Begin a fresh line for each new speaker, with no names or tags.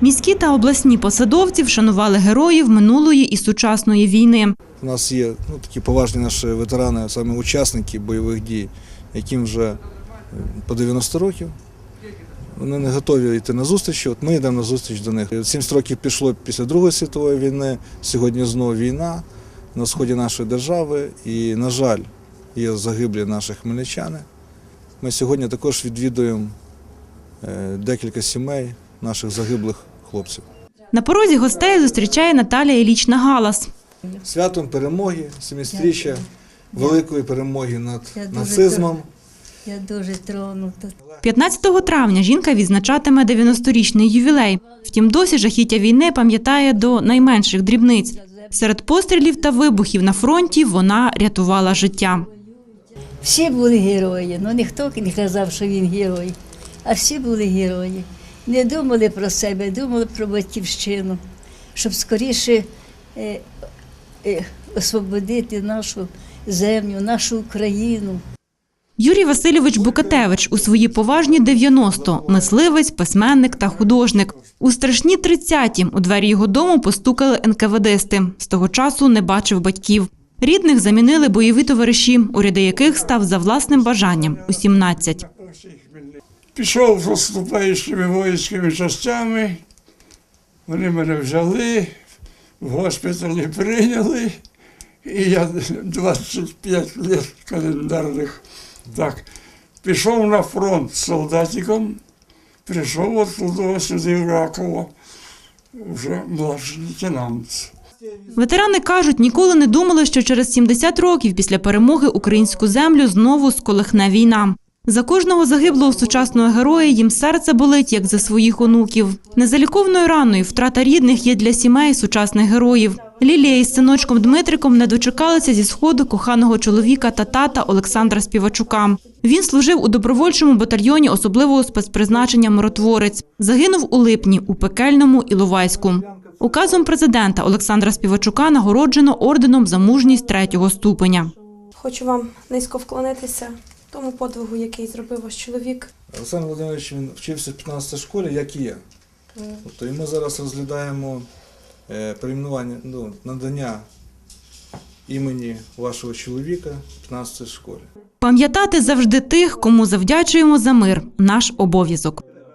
Міські та обласні посадовці вшанували героїв минулої і сучасної війни.
У нас є ну, такі поважні наші ветерани, саме учасники бойових дій, яким вже е, по 90 років. Вони не готові йти на зустріч. От ми йдемо на зустріч до них. 70 років пішло після Другої світової війни. Сьогодні знову війна на сході нашої держави. І, на жаль, є загиблі наші хмельничани. Ми сьогодні також відвідуємо е, декілька сімей наших загиблих хлопців.
На порозі гостей зустрічає Наталія Ілічна Галас.
Святом перемоги, семистріччя, великої перемоги над
Я дуже
нацизмом.
Я дуже тронута.
15 травня жінка відзначатиме 90-річний ювілей. Втім, досі жахіття війни пам'ятає до найменших дрібниць. Серед пострілів та вибухів на фронті вона рятувала життя.
Всі були герої. Ну ніхто не казав, що він герой, а всі були герої. Не думали про себе, думали про батьківщину, щоб скоріше е, е, освободити нашу землю, нашу Україну.
Юрій Васильович Букатевич у свої поважні 90 – мисливець, письменник та художник. У страшні 30-ті у двері його дому постукали НКВДсти. З того часу не бачив батьків. Рідних замінили бойові товариші, у ряди яких став за власним бажанням у 17.
Пішов з наступаючими військовими частями. Вони мене взяли, в госпіталі прийняли. І я 25 років календарних так, пішов на фронт з солдатиком, прийшов оттуда сюди в Раково, вже младший лейтенант.
Ветерани кажуть, ніколи не думали, що через 70 років після перемоги українську землю знову сколихне війна. За кожного загиблого сучасного героя їм серце болить, як за своїх онуків. Незаліковною раною втрата рідних є для сімей сучасних героїв. Лілія із синочком Дмитриком не дочекалися зі сходу коханого чоловіка та тата Олександра Співачука. Він служив у добровольчому батальйоні особливого спецпризначення Миротворець. Загинув у липні у пекельному Іловайську. Указом президента Олександра Співачука нагороджено орденом за мужність третього ступеня.
Хочу вам низько вклонитися тому подвигу, який зробив ваш чоловік.
Олександр Володимирович він вчився в 15 школі, як і я. Тобто, і ми зараз розглядаємо е, перейменування, ну, надання імені вашого чоловіка в 15 школі.
Пам'ятати завжди тих, кому завдячуємо за мир – наш обов'язок.